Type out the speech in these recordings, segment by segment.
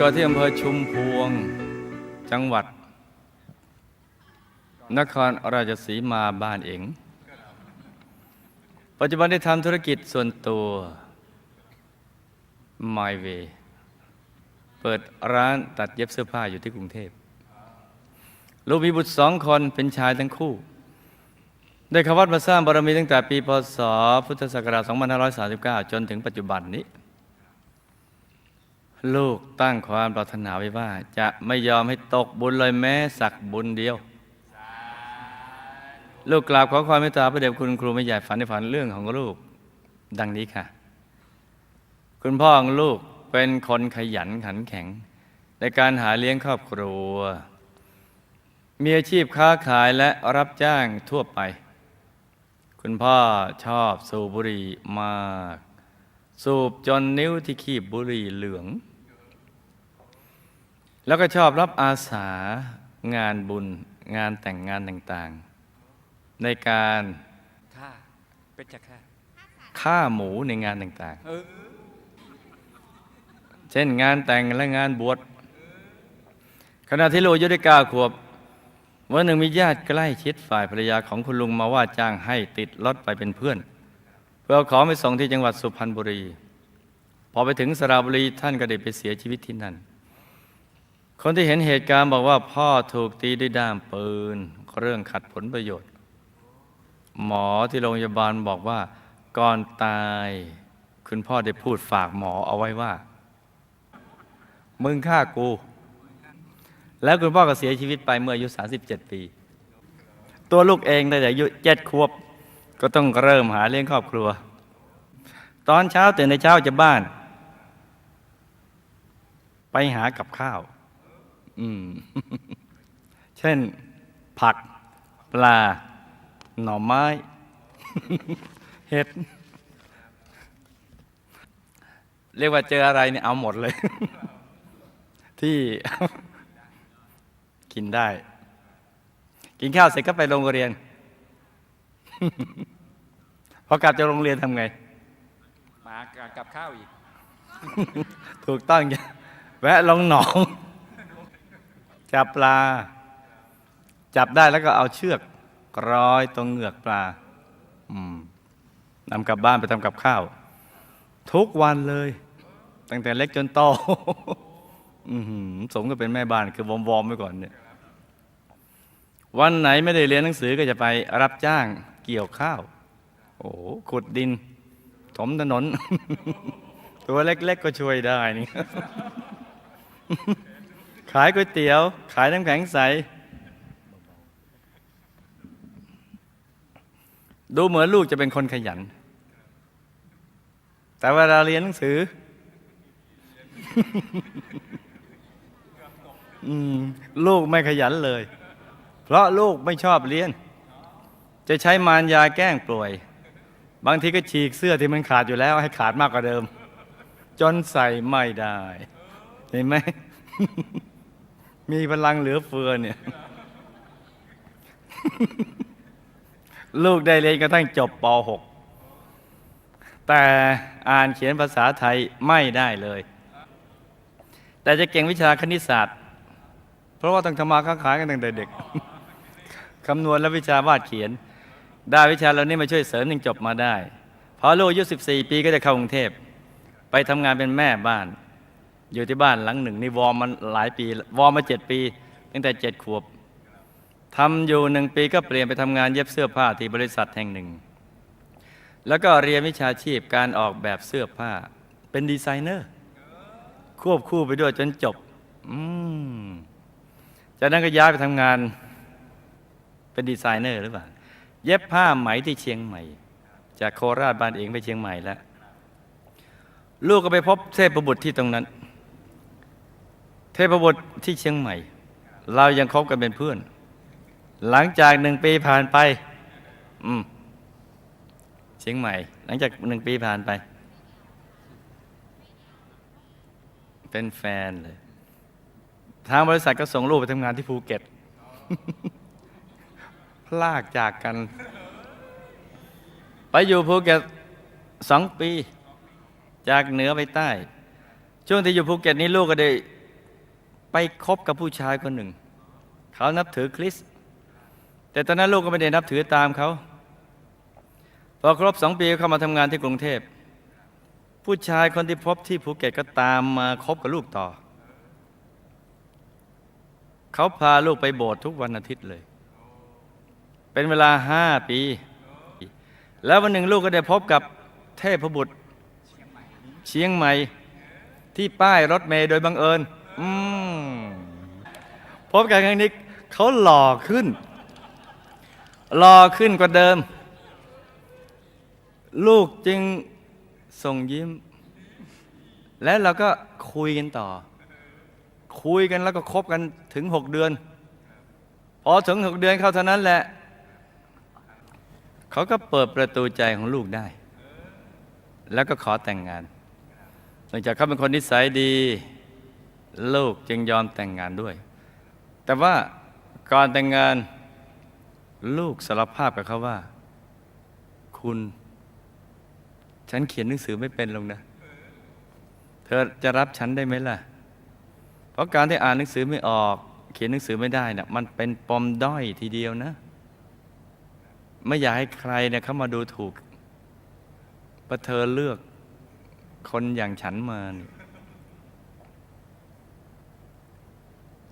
ก็ที่อำเภอชุมพวง จังหวัด นครราชสีมาบ้านเองปัจจุบันได้ทำธุรกิจส่วนตัว My Way เปิดร้านตัดเย็บเสื้อผ้าอยู่ที่กรุงเทพลูกมีบุตรสองคนเป็นชายทั้งคู่ ได้ขวัดมาสร้างบารมีตั้งแต่ปีพศพุทธศักราช 2539 จนถึงปัจจุบันนี้ ลูกตั้งความปรารถนาไว้ว่า จะไม่ยอมให้ตกบุญเลยแม้สักบุญเดียว ลูกกราบขอความเมตตาพระเดชคุณครูไม่ใหญ่ฝันในฝันเรื่องของลูก ดังนี้ค่ะ คุณพ่อของลูกเป็นคนขยันขันแข็ง ในการหาเลี้ยงครอบครัว มีอาชีพค้าขายและรับจ้างทั่วไป คุณพ่อชอบสูบบุหรี่มาก สูบจนนิ้วที่ขีบบุหรี่เหลือง แล้วก็ชอบรับอาสางานบุญงานแต่งงานต่างๆ ในการค่าเป็นจะค่าฆ่าหมูในงานต่างเออๆเช่นงานแต่งและงานบวชขณะที่ลูกอายุได้เก้าขวบวันหนึ่งมีญาติใกล้ชิดฝ่ายภรรยาของคุณลุงมาว่าจ้างให้ติดรถไปเป็นเพื่อน เพื่อเอาของไปส่งที่จังหวัดสุพรรณบุรี พอไปถึงสระบุรีท่านก็ได้ไปเสียชีวิตที่นั่น คนที่เห็นเหตุการณ์บอกว่าพ่อถูกตีด้วยด้ามปืน เรื่องขัดผลประโยชน์ หมอที่โรงพยาบาลบอกว่า ก่อนตาย คุณพ่อได้พูดฝากหมอเอาไว้ว่า มึงฆ่ากู แล้วคุณพ่อก็เสียชีวิตไปเมื่ออายุ 37 ปี ตัวลูกเองตั้งแต่อายุเจ็ดขวบ ก็ต้องเริ่มหาเลี้ยงครอบครัว ตอนเช้าตื่นในเช้าจะบ้าน ไปหากับข้าว เช่น ผัก ปลา หน่อไม้ เห็ด เรียกว่าเจออะไรเนี่ยเอาหมดเลย ที่กินได้ กินข้าวเสร็จก็ไปโรงเรียน พอกลับจากโรงเรียนทำไง มากับข้าวอีก ถูกต้องจ้ะแวะลงหนอง จับปลา จับได้แล้วก็เอาเชือกร้อยตรงเหงือกปลาอืมนำกลับบ้านไปทำกับข้าว ทุกวันเลย ตั้งแต่เล็กจนโตสมก็เป็นแม่บ้านคือวอมวอมๆไว้ก่อนเนี่ย วันไหนไม่ได้เรียนหนังสือก็จะไปรับจ้างเกี่ยวข้าว โอ้ขุดดิน ถมถนน ตัวเล็ก ๆ ก็ช่วยได้นี่ ขายก๋วยเตี๋ยว ขายน้ำแข็งใส ดูเหมือนลูกจะเป็นคนขยัน แต่เวลาเรียนหนังสือ ลูกไม่ขยันเลย เพราะลูกไม่ชอบเรียน จะใช้มารยาแกล้งป่วย บางทีก็ฉีกเสื้อที่มันขาดอยู่แล้ว ให้ขาดมากกว่าเดิม จนใส่ไม่ได้ เห็นไหม มีพลังเหลือเฟือเนี่ย ลูกได้เรียนกระทั่งจบป .6 แต่อ่านเขียนภาษาไทยไม่ได้เลย แต่จะเก่งวิชาคณิตศาสตร์ เพราะว่าต้องทำมาค้าขายกันตั้งแต่เด็กคำนวณและวิชาวาดเขียน ได้วิชาเหล่านี้มาช่วยเสริมจึงจบมาได้พอลูกอายุ14 ปีก็จะเข้ากรุงเทพ ไปทำงานเป็นแม่บ้าน อยู่ที่บ้านหลังหนึ่งนี่วอร์มมันหลายปี วอร์มมาเจ็ดปี ตั้งแต่เจ็ดขวบทำอยู่หนึ่งปีก็เปลี่ยนไปทำงานเย็บเสื้อผ้าที่บริษัทแห่งหนึ่ง แล้วก็เรียนวิชาชีพการออกแบบเสื้อผ้า เป็นดีไซเนอร์ ควบคู่ไปด้วยจนจบ อืมจากนั้นก็ย้ายไปทำงาน เป็นดีไซเนอร์หรือเปล่า เย็บผ้าไหมที่เชียงใหม่ จากโคราชบ้านเองไปเชียงใหม่แล้ว ลูกก็ไปพบเทพบุตรที่ตรงนั้น เทพบุตรที่เชียงใหม่ เรายังคบกันเป็นเพื่อน หลังจากหนึ่งปีผ่านไป อืมเชียงใหม่ หลังจากหนึ่งปีผ่านไป เป็นแฟนเลย ทางบริษัทก็ส่งลูกไปทำงานที่ภูเก็ต พลากจากกัน ไปอยู่ภูเก็ตสองปี จากเหนือไปใต้ ช่วงที่อยู่ภูเก็ตนี้ลูกก็ได้ ไปคบกับผู้ชายคนหนึ่ง เขานับถือคริสต์แต่ตอนนั้นลูกก็ไม่ได้นับถือตามเขาพอครบสองปีเข้ามาทำงานที่กรุงเทพ ผู้ชายคนที่พบที่ภูเก็ตก็ตามมาคบกับลูกต่อ เขาพาลูกไปโบสถ์ทุกวันอาทิตย์เลย เป็นเวลาห้าปี แล้ววันหนึ่งลูกก็ได้พบกับเทพบุตรเชียงใหม่ที่ป้ายรถเมย์โดยบังเอิญ อืมพบกันครั้งนี้เขาหล่อขึ้น หล่อขึ้นกว่าเดิม ลูกจึงส่งยิ้ม แล้วเราก็คุยกันต่อ คุยกันแล้วก็คบกันถึงหกเดือน พอถึงหกเดือนเข้าเท่านั้นแหละ เขาก็เปิดประตูใจของลูกได้ แล้วก็ขอแต่งงานหลังจากเขาเป็นคนนิสัยดี ลูกจึงยอมแต่งงานด้วย แต่ว่าก่อนแต่งงานลูกสารภาพกับเขาว่า คุณ ฉันเขียนหนังสือไม่เป็นลงนะ เธอจะรับฉันได้ไหมล่ะ เพราะการที่อ่านหนังสือไม่ออก เขียนหนังสือไม่ได้นะ่ะมันเป็นปมด้อยทีเดียวนะ ไม่อยากให้ใครเนี่ยเข้ามาดูถูกว่าเธอเลือกคนอย่างฉันมานี่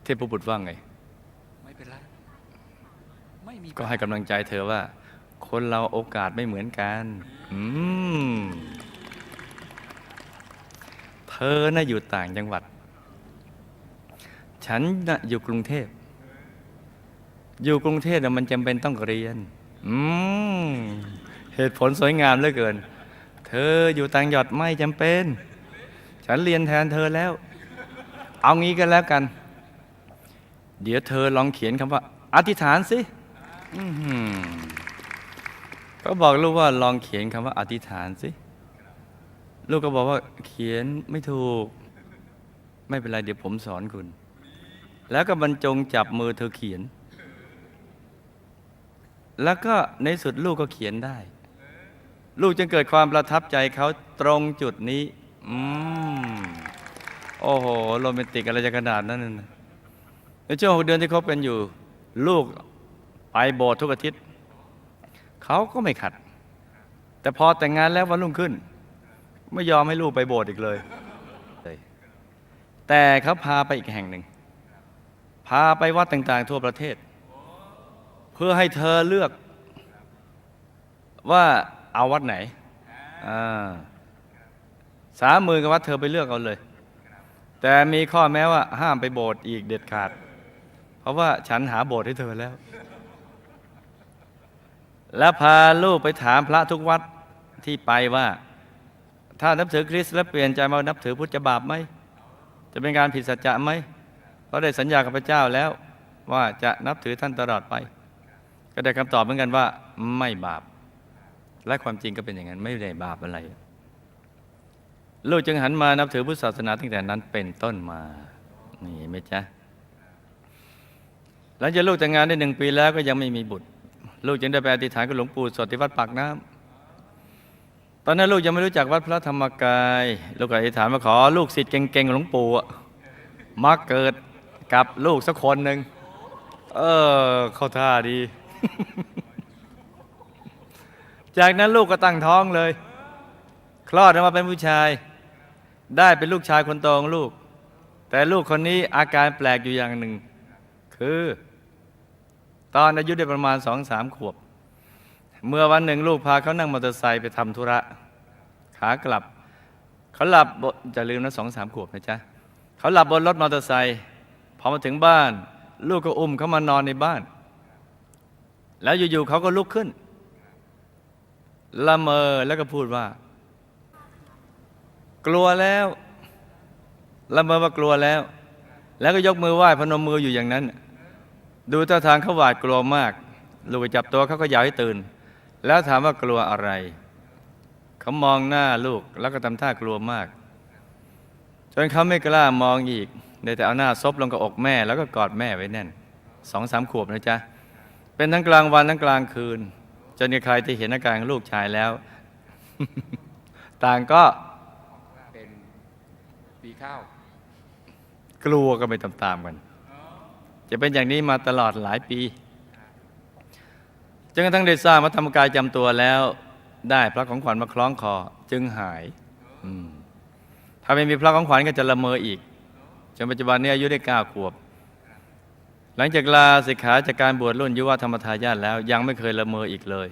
เทพบุตรว่าไง ไม่เป็นไรไม่มีก็ให้กำลังใจเธอว่า คนเราโอกาสไม่เหมือนกันอืมเธอน่ะอยู่ต่างจังหวัด ฉันน่ะอยู่กรุงเทพ อยู่กรุงเทพน่ะมันจำเป็นต้องเรียน อืมเหตุผลสวยงามเหลือเกิน เธออยู่ต่างจังหวัดไม่จำเป็น ฉันเรียนแทนเธอแล้ว เอางี้กันแล้วกัน เดี๋ยวเธอลองเขียนคำว่า อธิษฐานสิก็บอกลูกว่าลองเขียนคำว่า อธิษฐานสิ ลูกก็บอกว่าเขียนไม่ถูก ไม่เป็นไรเดี๋ยวผมสอนคุณ แล้วก็บรรจงจับมือเธอเขียน แล้วก็ในสุดลูกก็เขียนได้ ลูกจึงเกิดความประทับใจเขาตรงจุดนี้ อืม โอ้โห โรแมนติกอะไรจะขนาดนั้นนะ ช่วงหกเดือนที่เขาเป็นอยู่ ลูกไปโบสถ์ทุกอาทิตย์เขาก็ไม่ขัด แต่พอแต่งงานแล้ววันรุ่งขึ้น ไม่ยอมให้ลูกไปโบสถ์อีกเลย แต่เขาพาไปอีกแห่งหนึ่ง พาไปวัดต่างๆ ทั่วประเทศ เพื่อให้เธอเลือกว่าเอาวัดไหนอ่าสามมือกับวัดเธอไปเลือกเอาเลย แต่มีข้อแม้ว่าห้ามไปโบสถ์อีกเด็ดขาด เพราะว่าฉันหาโบสถ์ให้เธอแล้ว แล้วพาลูกไปถามพระทุกวัดที่ไปว่า ถ้านับถือคริสต์แล้วเปลี่ยนใจมานับถือพุทธจะบาปไหม จะเป็นการผิดสัจจะไหม เพราะได้สัญญากับพระเจ้าแล้ว ว่าจะนับถือท่านตลอดไป ก็ได้คำตอบเหมือนกันว่า ไม่บาป และความจริงก็เป็นอย่างนั้นไม่ได้บาปอะไร ลูกจึงหันมานับถือพุทธศาสนาตั้งแต่นั้นเป็นต้นมา นี่ไหมจ๊ะ หลังจากลูกแต่งงานได้หนึ่งปีแล้วก็ยังไม่มีบุตร ลูกจึงได้ไปอธิษฐานกับหลวงปู่สดที่วัดปากน้ำตอนนั้นลูกยังไม่รู้จักวัดพระธรรมกาย ลูกก็อธิษฐานมาขอลูกศิษย์เก่งๆหลวงปู่มาเกิดกับลูกสักคนหนึ่งเออเข้าท่าดี จากนั้นลูกก็ตั้งท้องเลย คลอดออกมาเป็นผู้ชาย ได้เป็นลูกชายคนโตของลูก แต่ลูกคนนี้อาการแปลกอยู่อย่างหนึ่ง คือ ตอนอายุได้ประมาณสองสามขวบ เมื่อวันหนึ่งลูกพาเขานั่งมอเตอร์ไซค์ไปทำธุระ ขากลับ เขาหลับบจะลืมนะสองสามขวบนะจ๊ะเขาหลับบนรถมอเตอร์ไซค์พอมาถึงบ้าน ลูกก็อุ้มเขามานอนในบ้าน แล้วอยู่ๆเขาก็ลุกขึ้นละเมอแล้วก็พูดว่า กลัวแล้วละเมอว่ากลัวแล้ว แล้วก็ยกมือไหว้พนมมืออยู่อย่างนั้น ดูท่าทางเขาหวาดกลัวมาก ลูกไปจับตัวเขาก็อยากให้ตื่น แล้วถามว่ากลัวอะไร เขามองหน้าลูกแล้วก็ทำท่ากลัวมาก จนเขาไม่กล้ามองอีกได้แต่เอาหน้าซบลงกับอกแม่ แล้วก็กอดแม่ไว้แน่นสองสามขวบนะจ๊ะ เป็นทั้งกลางวันทั้งกลางคืน จนใครที่เห็นอาการของลูกชายแล้ว ต่างก็เป็นปีข้าว กลัวก็ไปตามๆกัน จะเป็นอย่างนี้มาตลอดหลายปีจนกระทั่งได้ทราบว่าธรรมกายจำตัวแล้ว ได้พระของขวัญมาคล้องคอ จึงหายถ้าไม่มีพระของขวัญก็จะละเมออีกจนปัจจุบันนี้อายุได้เก้าขวบ หลังจากลาสิกขาจากการบวชรุ่นยุวธรรมทายาทแล้ว ยังไม่เคยละเมออีกเลย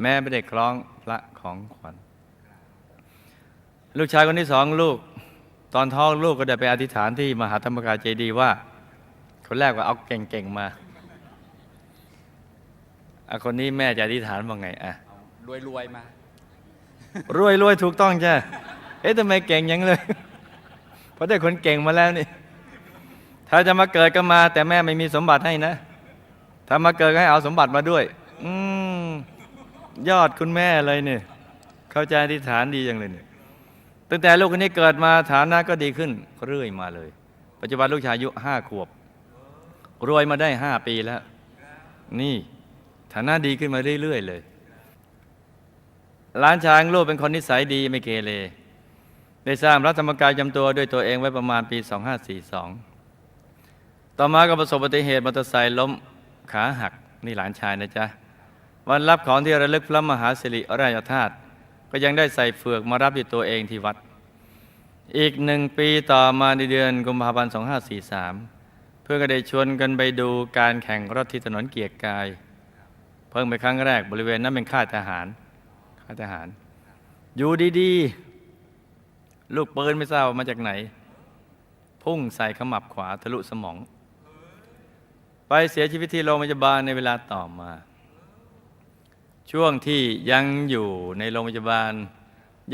แม้ไม่ได้คล้องพระของขวัญ ลูกชายคนที่สองลูก ตอนท้องลูกก็ได้ไปอธิษฐานที่มหาธรรมกายเจดีว่า คนแรกว่าเอาเก่งๆมาอะคนนี้แม่จะอธิษฐานว่าไงอะรวยรวยๆมา รวยรวยถูกต้องจ้ะเอ๊ะทำไมเก่งยังเลย เพราะได้คนเก่งมาแล้วนี่ ถ้าจะมาเกิดก็มา แต่แม่ไม่มีสมบัติให้นะ ถ้ามาเกิดก็ให้เอาสมบัติมาด้วย อืมยอดคุณแม่เลยเนี่ยเข้าใจอธิษฐานดีจังเลยเนี่ยตั้งแต่ลูกคนนี้เกิดมาฐานะก็ดีขึ้นเรื่อยมาเลย ปัจจุบันลูกชายอายุห้าขวบ รวยมาได้ห้าปีแล้ว นี่ฐานะดีขึ้นมาเรื่อย ๆ เลยหลานชายของลูกเป็นคนนิสัยดีไม่เกเรได้สร้างรัฐธรรมกายจำตัวด้วยตัวเองไว้ประมาณปี 2542 ต่อมาก็ประสบอุบัติเหตุมอเตอร์ไซค์ล้มขาหัก นี่หลานชายนะจ๊ะ วันรับของที่ระลึกพระมหาสิริราชธาตุก็ยังได้ใส่เฟือกมารับอยู่ตัวเองที่วัด อีกหนึ่งปีต่อมาในเดือนกุมภาพันธ์2543 พื่อนก็ได้ชวนกันไปดูการแข่งรถที่ถนนเกียรติกาย เพิ่งไปครั้งแรกบริเวณนั้นเป็นค่ายทหารค่ายทหาร อยู่ดีๆ ลูกปืนไม่ทราบมาจากไหน พุ่งใส่ขมับขวาทะลุสมอง ไปเสียชีวิตที่โรงพยาบาลในเวลาต่อมา ช่วงที่ยังอยู่ในโรงพยาบาล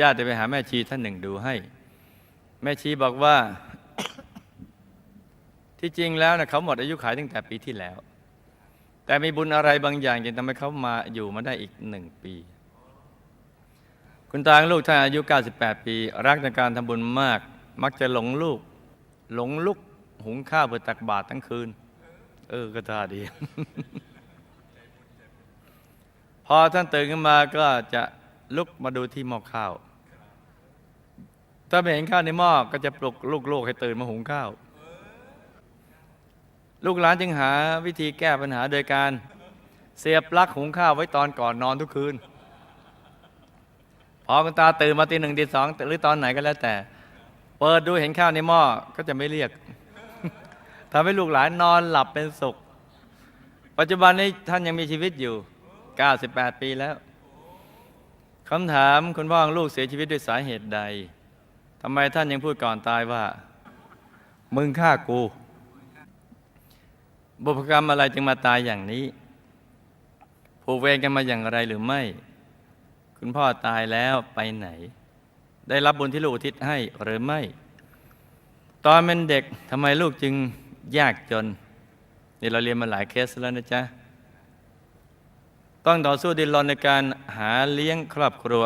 ญาติไปหาแม่ชีท่านหนึ่งดูให้ แม่ชีบอกว่า ที่จริงแล้วนะเขาหมดอายุขายตั้งแต่ปีที่แล้ว แต่มีบุญอะไรบางอย่างจึงทำให้เขามาอยู่มาได้อีกหนึ่งปี คุณตาลูกท่านอายุ 98 ปี รักในการทำบุญมาก มักจะหลงลูก หลงลุกหุงข้าวเพื่อตักบาตรทั้งคืน เออก็ท่าดี พอท่านตื่นขึ้นมาก็จะลุกมาดูที่หม้อข้าว ถ้าไม่เห็นข้าวในหม้อก็จะปลุกลูกๆให้ตื่นมาหุงข้าว ลูกหลานจึงหาวิธีแก้ปัญหาโดยการ เสียบปลั๊กหุงข้าวไว้ตอนก่อนนอนทุกคืน พอคุณตาตื่นมาตีหนึ่งตีสองหรือตอนไหนก็แล้วแต่ เปิดดูเห็นข้าวในหม้อก็จะไม่เรียกทำให้ลูกหลานนอนหลับเป็นสุข ปัจจุบันนี้ท่านยังมีชีวิตอยู่ 98 ปีแล้วคำถามคุณพ่อของลูกเสียชีวิตด้วยสาเหตุใดทำไมท่านยังพูดก่อนตายว่า มึงฆ่ากู บุพกรรมอะไรจึงมาตายอย่างนี้ ผูกเวรกันมาอย่างไรหรือไม่ คุณพ่อตายแล้วไปไหน ได้รับบุญที่ลูกอุทิศให้หรือไม่ ตอนเป็นเด็กทำไมลูกจึงยากจนนี่เราเรียนมาหลายเคสแล้วนะจ๊ะ ต้องต่อสู้ดิ้นรนในการหาเลี้ยงครอบครัว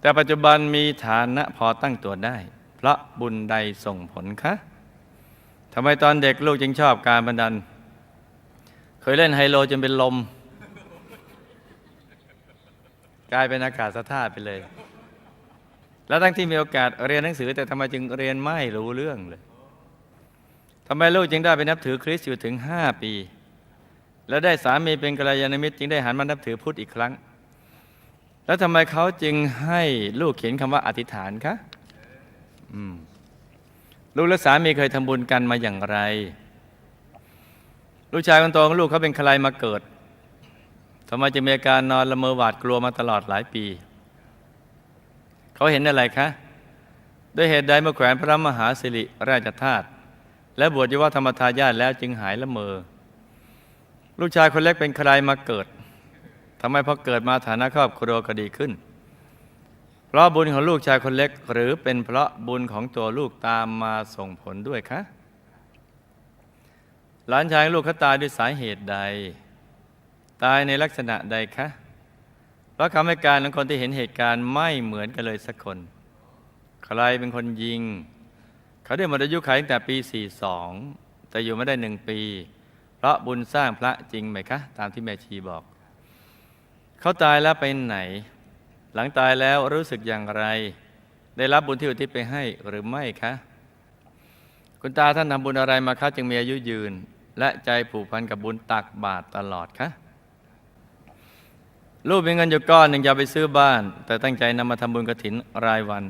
แต่ปัจจุบันมีฐานะพอตั้งตัวได้ เพราะบุญใดส่งผลคะ ทำไมตอนเด็กลูกจึงชอบการบันดัน เคยเล่นไฮโลจนเป็นลม กลายเป็นอากาศสะท่าไปเลย แล้วทั้งที่มีโอกาสเรียนหนังสือ แต่ทำไมจึงเรียนไม่รู้เรื่องเลยทำไมลูกจึงได้ไปนับถือคริสต์อยู่ถึงห้าปี แล้วได้สามีเป็นกัลยาณมิตรจึงได้หันมานับถือพุทธอีกครั้ง แล้วทำไมเขาจึงให้ลูกเขียนคำว่าอธิษฐานคะอืม ลูกและสามีเคยทำบุญกันมาอย่างไร ลูกชายคนโตของลูกเขาเป็นใครมาเกิดทำไมจะมีอาการนอนละเมอหวาดกลัวมาตลอดหลายปี เขาเห็นอะไรคะด้วยเหตุใดเมื่อแขวนพระมหาสิริราชธาตุและบวชยุวธรรมทายาทแล้วจึงหายละเมอ ลูกชายคนเล็กเป็นใครมาเกิดทำไมพอเกิดมาฐานะครอบครัวก็ดีขึ้น ราะบุญของลูกชายคนเล็ก หรือเป็นเพราะบุญของตัวลูกตามมาส่งผลด้วยคะหลานชายลูกเขาตายด้วยสาเหตุใด ตายในลักษณะใดคะเพราะคำให้การของคนที่เห็นเหตุการณ์ไม่เหมือนกันเลยสักคน ใครเป็นคนยิง เขาได้หมดอายุขัยตั้งแต่ปี 42 แต่อยู่ไม่ได้หนึ่งปี เพราะบุญสร้างพระจริงไหมคะ ตามที่แม่ชีบอก เขาตายแล้วไปไหน หลังตายแล้วรู้สึกอย่างไร ได้รับบุญที่อุทิศไปให้หรือไม่คะ คุณตาท่านทำบุญอะไรมาคะจึงมีอายุยืน และใจผูกพันกับบุญตักบาตรตลอดคะลูกมีเงินอยู่ก้อนหนึ่งจะไปซื้อบ้าน แต่ตั้งใจนำมาทำบุญกระถินรายวัน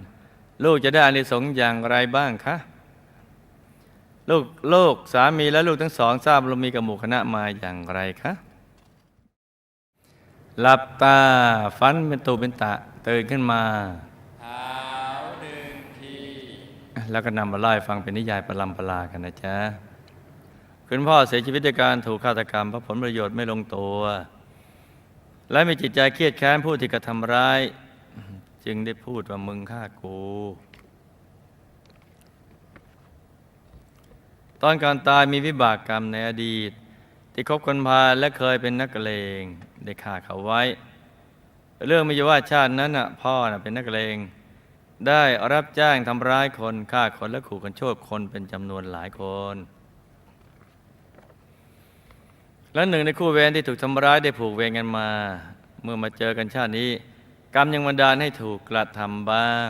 ลูกจะได้อานิสงส์อย่างไรบ้างคะลูกลูกสามีและลูกทั้งสองทราบเรามีกับหมู่คณะมาอย่างไรคะ หลับตาฟันเป็นตูเป็นตะตื่นขึ้นมาเท้าหนึ่งทีแล้วก็นำมาเล่าให้ฟังเป็นนิยายประลำประลากันนะจ๊ะคุณพ่อเสียชีวิตจากการถูกฆาตกรรมเพราะผลประโยชน์ไม่ลงตัว และมีจิตใจเครียดแค้นผู้ที่กระทำร้าย จึงได้พูดว่ามึงฆ่ากูตอนก่อนตายมีวิบากกรรมในอดีต ที่คบคนพาลและเคยเป็นนักเลงได้ฆ่าเขาไว้ เรื่องไม่ใช่ว่าชาตินั้นน่ะพ่อน่ะเป็นนักเลง ได้รับจ้างทำร้ายคนฆ่าคนและขู่กันโชคคนเป็นจำนวนหลายคน และหนึ่งในคู่เวรที่ถูกทำร้ายได้ผูกเวรกันมา เมื่อมาเจอกันชาตินี้ กรรมยังบันดาลให้ถูกกระทำบ้าง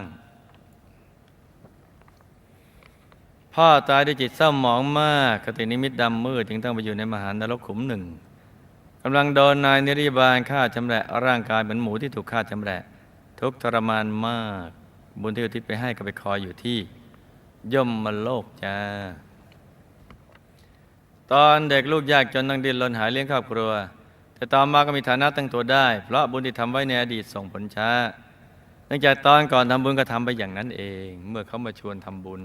พ่อตายด้วยจิตเศร้าหมองมากคตินิมิตดำมืดจึงต้องไปอยู่ในมหานรกขุมหนึ่งกำลังโดนนายนิริบาลฆ่าชำแหละร่างกายเหมือนหมูที่ถูกฆ่าชำแหละทุกทรมานมาก บุญที่อุทิศไปให้ก็ไปคอยอยู่ที่ ย่อมมาโลกจ้า ตอนเด็กลูกยากจนต้องดิ้นรนหาเลี้ยงครอบครัว แต่ต่อมาก็มีฐานะตั้งตัวได้ เพราะบุญที่ทำไว้ในอดีตส่งผลช้าเนื่องจากตอนก่อนทำบุญก็ทำไปอย่างนั้นเอง เมื่อเขามาชวนทำบุญ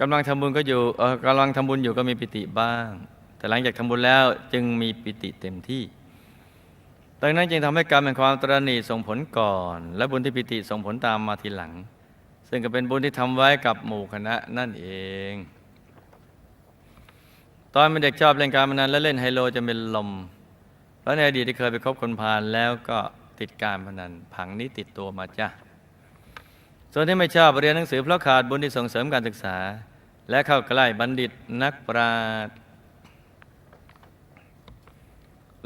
กำลังทำบุญก็อยู่เออกำลังทำบุญอยู่ก็มีปิติบ้าง แต่หลังจากทำบุญแล้วจึงมีปิติเต็มที่ดังนั้นจึงทำให้กรรมเป็นความตรณีส่งผลก่อน และบุญที่ปิติส่งผลตามมาทีหลัง ซึ่งก็เป็นบุญที่ทำไว้กับหมู่คณะนั่นเอง ตอนเป็นเด็กชอบเล่นการพนันและเล่นไฮโลจะเป็นลมเพราะในอดีตที่เคยไปคบคนพาลแล้วก็ติดการพนันผังนี้ติดตัวมาจ้ะ ส่วนที่ไม่ชอบเรียนหนังสือเพราะขาดบุญที่ส่งเสริมการศึกษา และเข้าใกล้บัณฑิตนักปราชญ์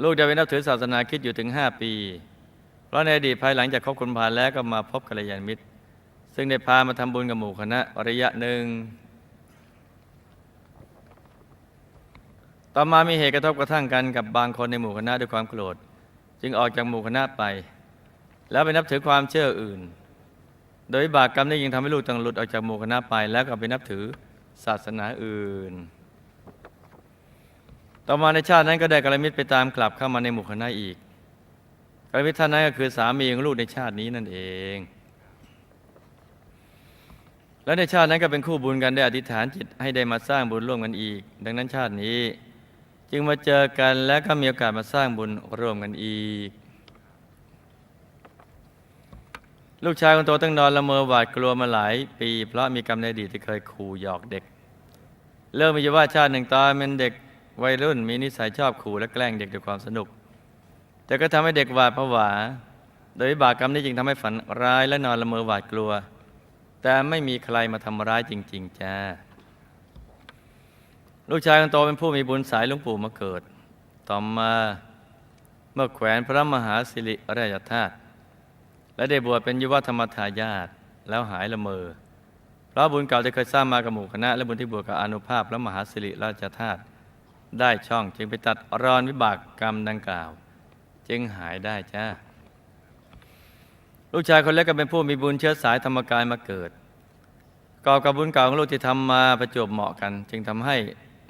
ลูกจะไปนับถือศาสนาคิดอยู่ถึง 5 ปี เพราะในอดีตภายหลังจากคบคนพาลแล้วก็มาพบกัลยาณมิตร ซึ่งได้พามาทำบุญกับหมู่คณะระยะหนึ่ง ต่อมามีเหตุกระทบกระทั่งกันกับบางคนในหมู่คณะด้วยความโกรธ จึงออกจากหมู่คณะไป แล้วไปนับถือความเชื่ออื่น โดยบาปกรรมนี้ยังทำให้ลูกต้องหลุดออกจากหมู่คณะไป แล้วก็ไปนับถือศาสนาอื่น ต่อมาในชาตินั้นก็ได้กัลยาณมิตรไปตามกลับเข้ามาในหมู่คณะอีกกัลยาณมิตรท่านนั้นก็คือสามีของลูกในชาตินี้นั่นเอง และในชาตินั้นก็เป็นคู่บุญกันได้อธิษฐานจิตให้ได้มาสร้างบุญร่วมกันอีก ดังนั้นชาตินี้ จึงมาเจอกันและก็มีโอกาสมาสร้างบุญร่วมกันอีก ลูกชายคนโตตั้งนอนละเมอหวาดกลัวมาหลายปี เพราะมีกรรมในอดีตที่เคยขู่หยอกเด็ก เริ่มมีว่าชาติหนึ่งตอนเป็นเด็กวัยรุ่นมีนิสัยชอบขู่และแกล้งเด็กด้วยความสนุก แต่ก็ทำให้เด็กหวาดผวา โดยบากกรรมนี้จึงทำให้ฝันร้ายและนอนละเมอหวาดกลัว แต่ไม่มีใครมาทำร้ายจริง ๆจ้าลูกชายคนโตเป็นผู้มีบุญสายหลวงปู่มาเกิด ต่อมาเมื่อแขวนพระมหาสิริราชธาตุ และได้บวชเป็นยุวธรรมทายาทแล้วหายละเมอเพราะบุญเก่าที่เคยสร้างมากับหมู่คณะ และบุญที่บวชกับอนุภาพพระมหาสิริราชธาตุได้ช่องจึงไปตัดรอนวิบากกรรมดังกล่าว จึงหายได้จ้าลูกชายคนเล็กก็เป็นผู้มีบุญเชื้อสายธรรมกายมาเกิดก่อกับบุญเก่าของลูกที่ทำมาประจบเหมาะกัน จึงทำให้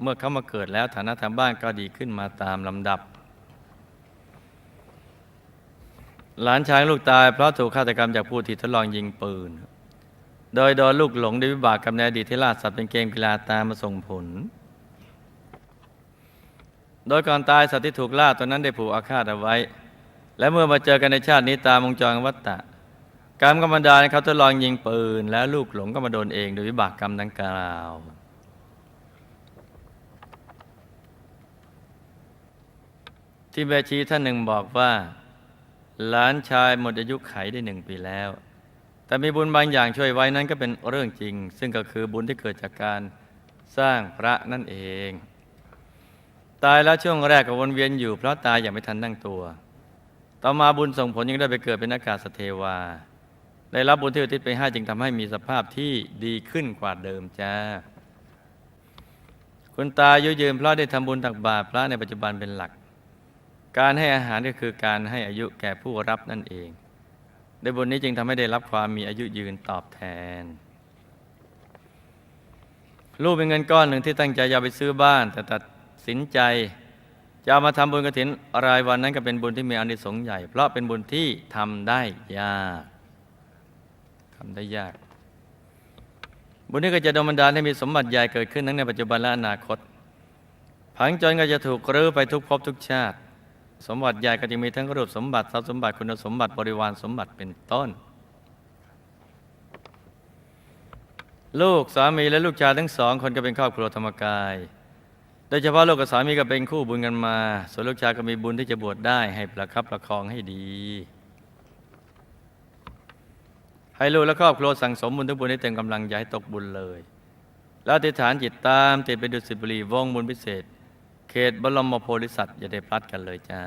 เมื่อเขามาเกิดแล้วฐานะทางบ้านก็ดีขึ้นมาตามลำดับ หลานชายลูกตายเพราะถูกฆาตกรรมจากผู้ที่ทดลองยิงปืน โดยโดนลูกหลงด้วยวิบากกรรมในอดีตที่ล่าสัตว์เป็นเกมกีฬาตามมาส่งผล โดยก่อนตายสัตว์ที่ถูกล่าตัวนั้นได้ผูกอาฆาตเอาไว้ และเมื่อมาเจอกันในชาตินี้ตามวงจรวัฏฏะกรรมกรรมดาเขาทดลองยิงปืน แล้วลูกหลงก็มาโดนเองโดยวิบากกรรมดังกล่าวที่แบชีท่านหนึ่งบอกว่า หลานชายหมดอายุไขได้หนึ่งปีแล้ว แต่มีบุญบางอย่างช่วยไว้นั้นก็เป็นเรื่องจริง ซึ่งก็คือบุญที่เกิดจากการสร้างพระนั่นเอง ตายแล้วช่วงแรกก็วนเวียนอยู่เพราะตายอย่างไม่ทันตั้งตัว ต่อมาบุญส่งผลยังได้ไปเกิดเป็นอากาศเทวา ได้รับบุญที่อุทิศไปให้จึงทำให้มีสภาพที่ดีขึ้นกว่าเดิมจ้า คุณตายุยืนเพราะได้ทำบุญตักบาตรพระในปัจจุบันเป็นหลัก การให้อาหารก็คือการให้อายุแก่ผู้รับนั่นเองในบุญนี้จึงทำให้ได้รับความมีอายุยืนตอบแทน ลูกเป็นเงินก้อนหนึ่งที่ตั้งใจจะไปซื้อบ้าน แต่ตัดสินใจ จะามาทำบุญกฐินรายวันนั้นก็เป็นบุญที่มีอานิสงส์ใหญ่ เพราะเป็นบุญที่ทำได้ยากทำได้ยาก บุญนี้ก็จะดลบันดาลให้มีสมบัติใหญ่เกิดขึ้นทั้งในปัจจุบันและอนาคตผังจนก็จะถูกรื้อไปทุกภพทุกชาติ สมบัติใหญ่ก็จะมีทั้งรูปสมบัติทรัพย์สมบัติคุณสมบัติบริวารสมบัติเป็นต้น ลูกสามีและลูกชายทั้งสองคนก็เป็นครอบครัวธรรมกาย โดยเฉพาะลูกกับสามีก็เป็นคู่บุญกันมา ส่วนลูกชายก็มีบุญที่จะบวชได้ให้ประคับประคองให้ดี ให้ลูกและครอบครัวสั่งสมบุญทุกบุญให้เต็มกำลังอย่าให้ตกบุญเลย แล้วอธิฐานจิตตามติดไปดุสิตบุรีวงบุญพิเศษ เขตบรมโพธิสัตว์อย่าได้พลัดกันเลยจ้า